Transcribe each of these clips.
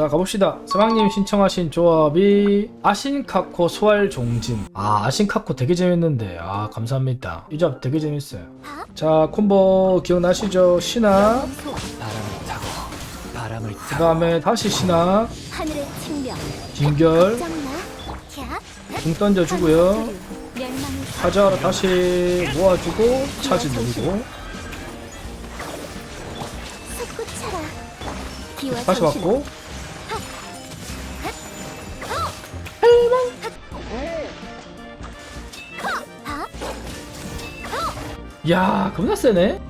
자 가봅시다. 서방님 신청하신 조합이 아신카코 소활 종진. 아 아신카코 되게 재밌는데. 아 감사합니다. 이 조합 되게 재밌어요. 자 콤보 기억나시죠? 신화? 바람을 타고 바람을 그 타고. 다음에 다시 신화. 진결. 궁 던져주고요. 하자로 다시 모아주고 차지 누르고. 다시 받고 야 겁나 세네.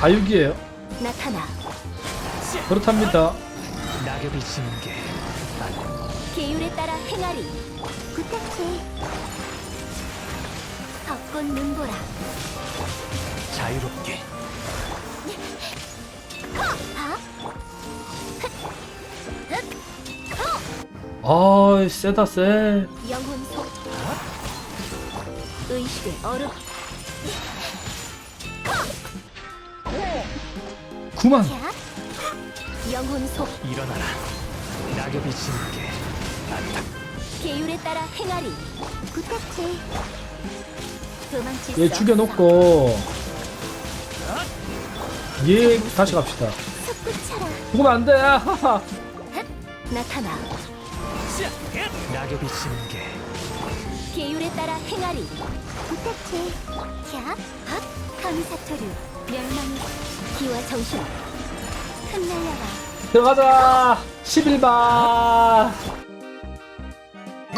아육이에요. 나타나. 그렇답니다. 낙엽이 지는 게 아니 계율에 따라 행하리. 부탁해. 벚꽃 눈보라. 자유롭게. 하 아 세다 세. 영혼 속 의식의 얼음 구만 캬 영혼 속 일어나라. 낙엽이 지는 게. 아니다. 계율에 따라 행하리. 부탁해. 도망칠 얘 수 죽여놓고. 얘 다시 갑시다. 솟구쳐라. 죽으면 안돼. 나타나. 낙엽이 지는 게 계율에 따라 행하리. 부탁해. 캬 핫! 감사토류 멸망의 기와 정신. 흩날려라. 들어가자. 11반.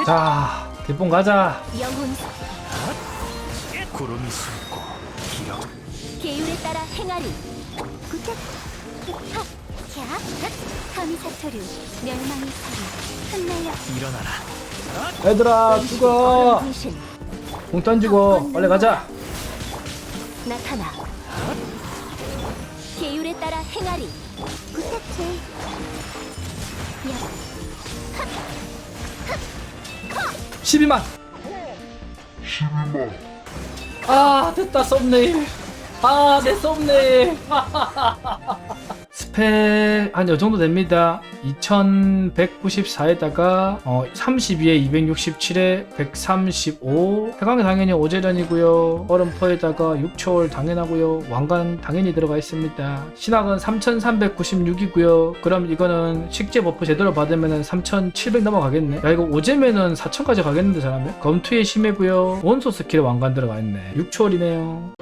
자 대본 가자. 영혼. 구름이 숨고 길어. 계율에 따라 행하리. 부탁 핫! 캬 핫! 감사토류 멸망의 소리 흩날려 일어나라. 얘들아 죽어. 얼음 분신. 공 던지고 빨리 가자. 나타나. 계율에 따라 행하리. 부탁해 야 12만. 12만. 아 됐다 썸네일. 아내 썸네일 스펙 한요 정도 됩니다. 2194에다가 어, 32에 267에 135 해광이 당연히 오제련이고요. 얼음포에다가 6초월 당연하고요. 왕관 당연히 들어가 있습니다. 신학은 3396이고요. 그럼 이거는 식재 버프 제대로 받으면 3700 넘어가겠네. 야 이거 오제면은 4000까지 가겠는데 잘하면 검투에 심해고요. 원소 스킬 왕관 들어가 있네. 6초월이네요